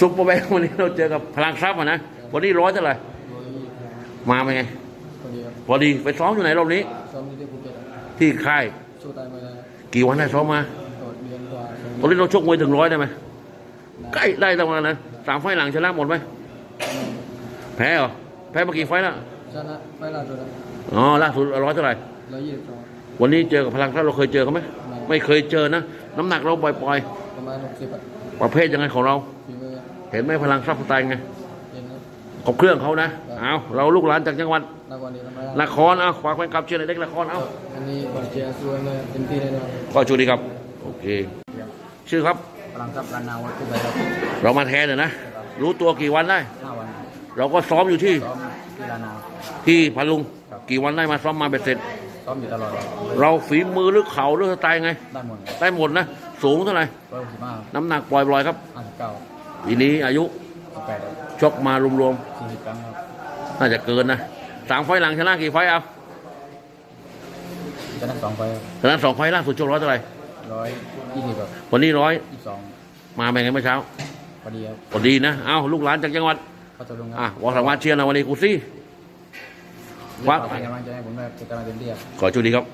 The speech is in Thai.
ซุปเปอร์แบงค์วันนี้เราเจอกับพลังทรัพย์อะนะวันนี้ร้อยเท่าไหร่โดยมาเป็นไงคนนี้ครับพอดีไปซ้อมอยู่ไหนรอบนี้ซ้อมที่ภูเก็ตครับที่ค่ายสู้ตายไม่ได้กี่วันได้ซ้อมมาโดดเรียนกว่าตอนนี้เราชกมวยถึงร้อยได้ไหมใกล้ได้ตั้งวันนะสามไฟล์หลังชนะหมดไหมแพ้เหรอแพ้มากี่ไฟล์แล้วชนะไม่ล่าสุดครับอ๋อล่าสุดร้อยเท่าไหร่ร้อยยี่สิบสองวันนี้เจอกับพลังทรัพย์เราเคยเจอเขาไหมไม่ไม่เคยเจอนะ น้ำหนักเราปล่อยประมาณหกสิบๆประเภทยังไงของเราฝีมือ เห็นไหมพลังทรัพย์สไตล์ไงเย็นครับขอบเครื่องเขานะ เอาเราลูกหลานจากจังหวัดนักวันนี้ทำไมนครเอาฝากแฟนคลับเชียร์ในเด็กนครเอาอันนี้คนเชียร์สู้เลยเต็มที่เลยนะครับก็ชูดีครับ โอเค ชื่อครับพลังกับรันนาวัดทุกไปครับเรามาแทนเลยนะ รู้ตัวกี่วันได้ห้าวันเราก็ซ้อมอยู่ที่ซ้อมที่รันนาที่พันลุงครับกี่วันได้มาซ้อมมาเบ็ดเสร็จซ้อมอยู่ตลอดครับเราฝีมือหรือเข่าหรือสไตล์ไง ได้หมดได้หมดนะ สูงเท่าไหร่ร้อยหกสิบห้าน้ำหนักปล่อยๆครับห้าสิบเก้า ปีนี้อายุสิบแปดชกมารวมสี่สิบครั้งครับๆ น่าจะเกินนะสามไฟล์หลังชนะกี่ไฟล์เอาชนะสองไฟครับชนะสองไฟล์ล่าสุดชกร้อยเท่าไหร่ร้อยยี่สิบครับวันนี้ร้อยยี่สิบสองมาเป็นไงเมื่อเช้าพอดีครับพอดีนะ เอาลูกหลานจากจังหวัดพัทลุงคอะรับวอสามารถเชียร์นะวันนี้กูซี่ฝากเป็นกำลังใจให้ผมด้วยจะทำเต็มที่ครับ ขอชูดีครับ